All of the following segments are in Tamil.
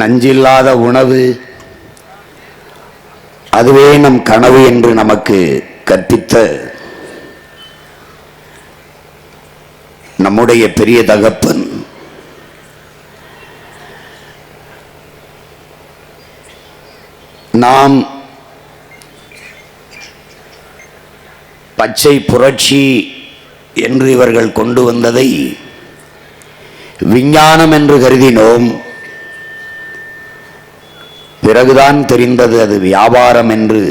நஞ்சில்லாத உணவு. அதுவே நம் கனவு என்று நமக்கு கற்பித்த நம்முடைய பெரிய தகப்பன். நாம் பச்சை புரட்சி என்று இவர்கள் கொண்டு வந்ததை விஞ்ஞானம் என்று கருதினோம். பிறகுதான் தெரிந்தது அது வியாபாரம் என்று.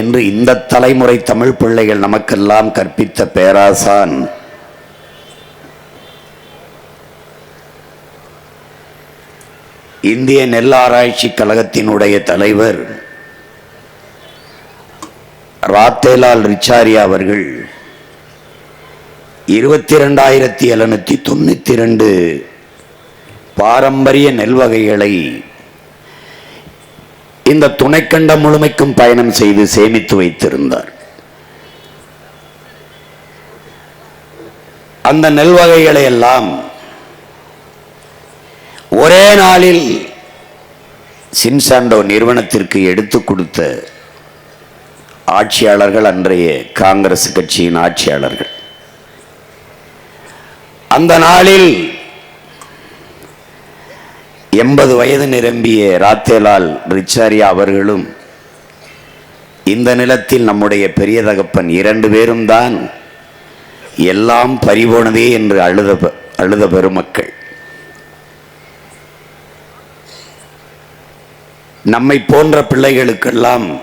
என்று இந்த தலைமுறை தமிழ் பிள்ளைகள் நமக்கெல்லாம் கற்பித்த பேராசான். இந்திய நெல் ஆராய்ச்சி கழகத்தினுடைய தலைவர் ராத்தேலால் ரிச்சாரியா அவர்கள் இருபத்தி இரண்டாயிரத்தி எழுநூத்தி தொண்ணூத்தி ரெண்டு பாரம்பரிய நெல் வகைகளை இந்த துணைக்கண்டம் முழுமைக்கும் பயணம் செய்து சேமித்து வைத்திருந்தார். அந்த நெல் வகைகளை எல்லாம் ஒரே நாளில் சின்சாண்டோ நிறுவனத்திற்கு எடுத்து கொடுத்த ஆட்சியாளர்கள் அன்றைய காங்கிரஸ் கட்சியின் ஆட்சியாளர்கள். அந்த நாளில் எண்பது வயது நிரம்பிய ராத்தேலால் ரிச்சாரியா அவர்களும் இந்த நிலத்தில் நம்முடைய பெரிய தகப்பன் இரண்டு பேரும் தான் எல்லாம் பறிபோனதே என்று அழுத அழுத பெருமக்கள். நம்மை போன்ற பிள்ளைகளுக்கெல்லாம்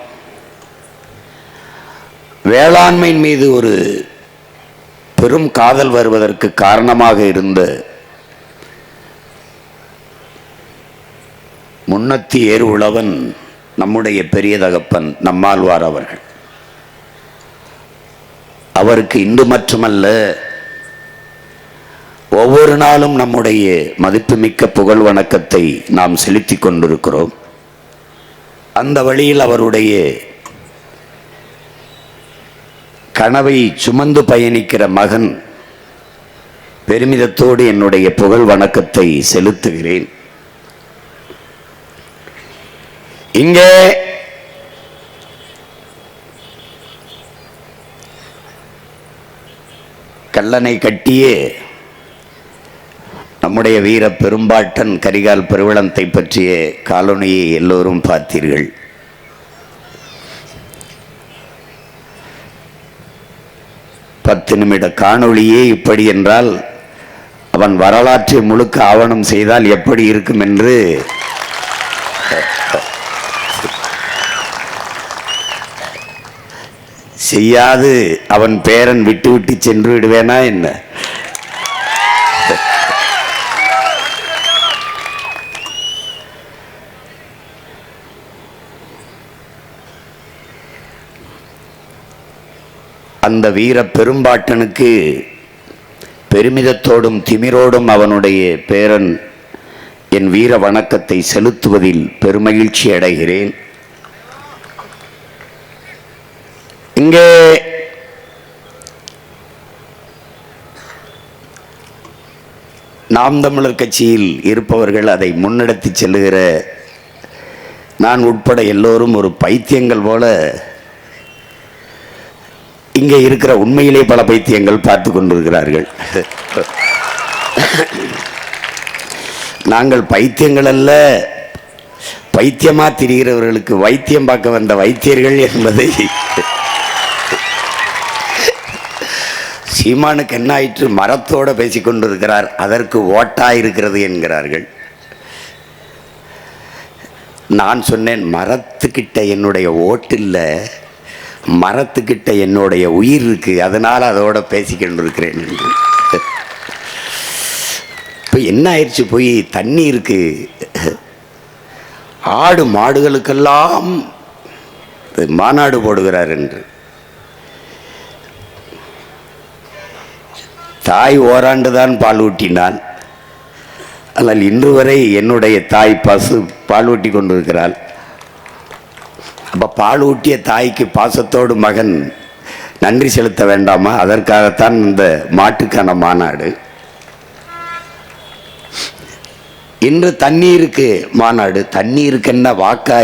வேளாண்மையின் மீது ஒரு பெரும் காதல் வருவதற்கு காரணமாக இருந்த முன்னத்தி ஏறு உழவன் நம்முடைய பெரிய தகப்பன் நம்மாழ்வார் அவர்கள். அவருக்கு இன்று மட்டுமல்ல ஒவ்வொரு நாளும் நம்முடைய மதிப்புமிக்க புகழ் வணக்கத்தை நாம் செலுத்தி கொண்டிருக்கிறோம். அந்த வழியில் அவருடைய கனவை சுமந்து பயணிக்கிற மகன் பெருமிதத்தோடு என்னுடைய புகழ் வணக்கத்தை செலுத்துகிறேன். இங்கே. கல்லனை கட்டியே நம்முடைய வீர பெரும்பாட்டன் கரிகால் பெருவளத்தை பற்றிய காலனியை எல்லோரும் பார்த்தீர்கள். பத்து நிமிட காணொளியே இப்படி என்றால் அவன் வரலாற்றை முழுக்க ஆவணம் செய்தால் எப்படி இருக்கும் என்று செய்யாது. அவன் பேரன் விட்டு விட்டு சென்று விடுவேனா என்ன? அந்த வீர பெரும்பாட்டனுக்கு பெருமிதத்தோடும் திமிரோடும் அவனுடைய பேரன் என் வீர வணக்கத்தை செலுத்துவதில் பெருமகிழ்ச்சி அடைகிறேன். இங்கே நாம் தமிழர் கட்சியில் இருப்பவர்கள் அதை முன்னெடுத்து செல்லுகிற நான் உட்பட எல்லோரும் ஒரு பைத்தியங்கள் போல இங்கே இருக்கிற உண்மையிலே பல பைத்தியங்கள் பார்த்து கொண்டிருக்கிறார்கள். நாங்கள் பைத்தியங்கள் அல்ல பைத்தியமா திரிகிறவர்களுக்கு வைத்தியம் பார்க்க வந்த வைத்தியர்கள் என்பதை சீமானுக்கு என்ன ஆயிற்று? மரத்தோடு பேசிக்கொண்டிருக்கிறார் அதற்கு ஓட்டாக இருக்கிறது என்கிறார்கள். நான் சொன்னேன் மரத்துக்கிட்ட என்னுடைய ஓட்டில்லை மரத்துக்கிட்ட என்னுடைய உயிர் இருக்குது அதனால் அதோட பேசிக்கொண்டு இருக்கிறேன் என்று. இப்போ என்ன ஆயிடுச்சு போய் தண்ணி இருக்கு. ஆடு மாடுகளுக்கெல்லாம் மாநாடு போடுகிறார் என்று. தாய் ஓராண்டு தான் பால் ஊட்டினான் ஆனால் இன்று வரை என்னுடைய தாய் பசு பால் ஊட்டி கொண்டிருக்கிறாள். அப்போ பால் ஊட்டிய தாய்க்கு பாசத்தோடு மகன் நன்றி செலுத்த வேண்டாமா? அதற்காகத்தான் இந்த மாட்டுக்கான மாநாடு. இன்று தண்ணீருக்கு மாநாடு. தண்ணீருக்கு என்ன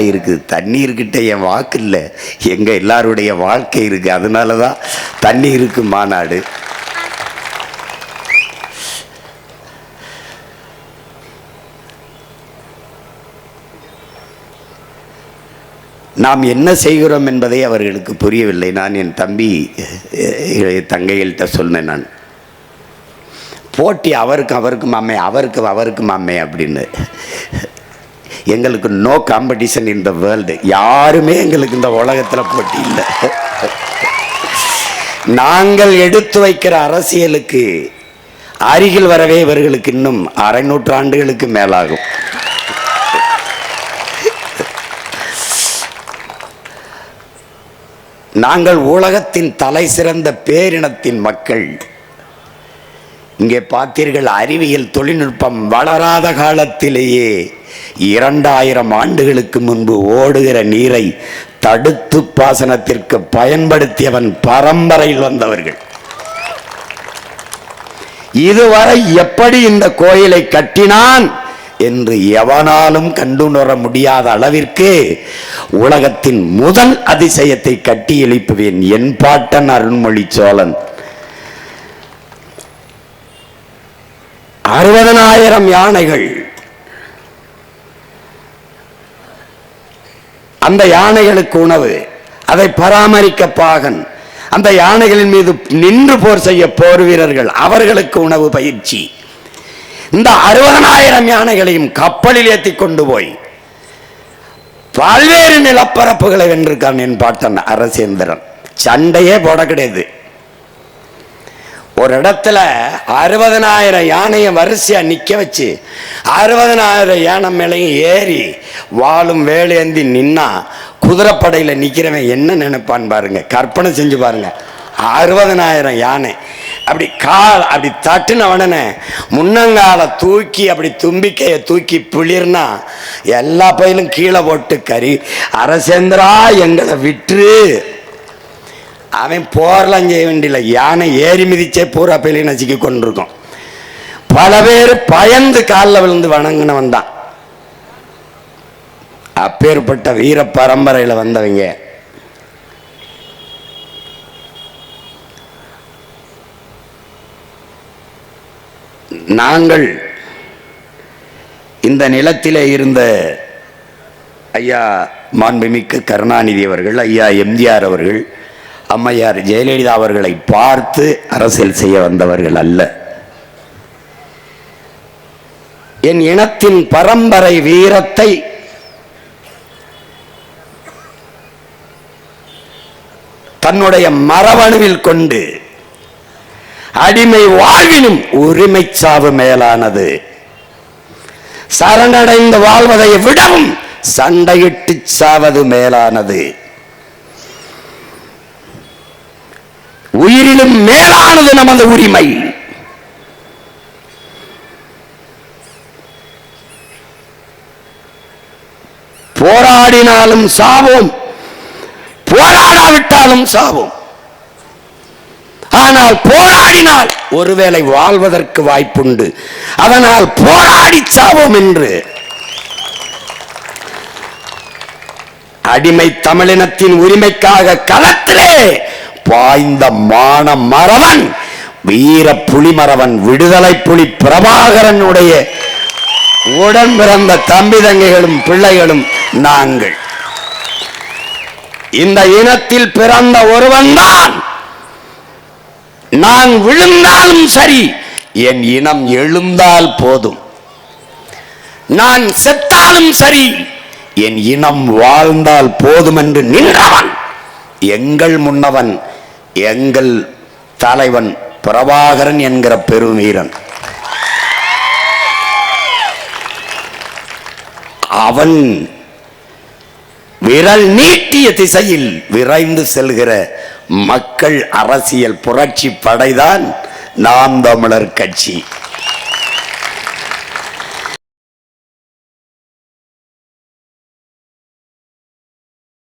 இருக்குது தண்ணீர்கிட்ட என் வாக்கு இல்லை. எங்கள் எல்லாருடைய வாழ்க்கை இருக்குது அதனால தான் தண்ணீருக்கு மாநாடு. நாம் என்ன செய்கிறோம் என்பதை அவர்களுக்கு புரியவில்லை. நான் என் தம்பி தங்கைகள்கிட்ட சொன்னேன் நான். போட்டி அவருக்கு அவருக்கு மாமே அவருக்கு அவருக்கு மாமே அப்படின்னு. எங்களுக்கு no competition in the world யாருமே எங்களுக்கு இந்த உலகத்தில் போட்டி இல்லை. நாங்கள் எடுத்து வைக்கிற அரசியலுக்கு அருகில் வரவே இவர்களுக்கு இன்னும் அரை நூற்றாண்டுகளுக்கு மேலாகும். நாங்கள் உலகத்தின் தலை சிறந்த பேரினத்தின் மக்கள். இங்கே பார்த்தீர்கள் அறிவியல் தொழில்நுட்பம் வளராத காலத்திலேயே இரண்டாயிரம் ஆண்டுகளுக்கு முன்பு ஓடுகிற நீரை தடுத்து பாசனத்திற்கு பயன்படுத்தியவன் பரம்பரையில் வந்தவர்கள். இதுவரை எப்படி இந்த கோயிலை கட்டினான்? என்று எவனாலும் கண்டுணர முடியாத அளவிற்கு உலகத்தின் முதல் அதிசயத்தை கட்டி எழுப்புவேன் என் பாட்டன் அருண்மொழி சோழன். அறுபதனாயிரம் யானைகள். அந்த யானைகளுக்கு உணவு அதை பராமரிக்க பாகன். அந்த யானைகளின் மீது நின்று போர் செய்ய போர் வீரர்கள் அவர்களுக்கு உணவு பயிற்சி. இந்த அறுபதனாயிரம் யானைகளையும் கப்பலில் ஏத்தி கொண்டு போய் பல்வேறு நிலப்பரப்புகளை வென்றிருக்கான் என் பாட்டன் அரசேந்திரன். சண்டையே போட கிடையாது ஒரு இடத்துல அறுபதனாயிரம் யானையை வரிசையா நிக்க வச்சு அறுபதனாயிரம் யானை மேலையும் ஏறி வாழும் வேலேந்தி நின்னா குதிரைப்படையில நிக்கிறவன் என்ன நினைப்பான் பாருங்க. கற்பனை செஞ்சு பாருங்க. அறுபதனாயிரம் யானை. அப்படி கால் அப்படி தட்டுன உடனே முன்னங்கால தூக்கி அப்படி தும்பிக்கையை தூக்கி புளிர்னா எல்லா பயிலும் கீழே போட்டு கறி அரசேந்திரா எங்களை விட்டுரு அவன் போர்லாம் செய்ய வேண்டியல யானை ஏறி மிதிச்சே பூரா பெரிய நசுக்கி கொண்டிருக்கோம். பல பேர் பயந்து காலில் விழுந்து வணங்கினவன் தான். அப்பேற்பட்ட வீர பரம்பரையில் வந்தவங்க. நாங்கள் இந்த நிலத்திலே இருந்த ஐயா மாண்புமிக்க கருணாநிதி அவர்கள் ஐயா எம்ஜிஆர் அவர்கள் அம்மையார் ஜெயலலிதா அவர்களை பார்த்து அரசியல் செய்ய வந்தவர்கள் அல்ல. என் இனத்தின் பரம்பரை வீரத்தை தன்னுடைய மரபணுவில் கொண்டு அடிமை வாழ்வினும் உரிமை சாவு மேலானது. சரணடைந்து வாழ்வதை விடவும் சண்டையிட்டு சாவது மேலானது. உயிரிலும் மேலானது நமது உரிமை. போராடினாலும் சாவோம் போராடாவிட்டாலும் சாவோம். ஆனால் போராடினால் ஒருவேளை வாழ்வதற்கு வாய்ப்புண்டு. அதனால் போராடி சாவோம் என்று. அடிமை தமிழினத்தின் உரிமைக்காக களத்திலே பாய்ந்த மான மறவன் வீர புலிமறவன் விடுதலை புலி பிரபாகரனுடைய உடன் பிறந்த தம்பி தங்கைகளும் பிள்ளைகளும் நாங்கள். இந்த இனத்தில் பிறந்த ஒருவன்தான் நான் விழுந்தாலும் சரி என் இனம் எழுந்தால் போதும். நான் செத்தாலும் சரி என் இனம் வாழ்ந்தால் போதும் என்று நின்றவன். எங்கள் முன்னவன் எங்கள் தலைவன் பிரபாகரன் என்கிற பெருவீரன். அவன் விரல் நீட்டிய திசையில் விரைந்து செல்கிற மக்கள் அரசியல் புரட்சி படைதான் நாம் தமிழர் கட்சி.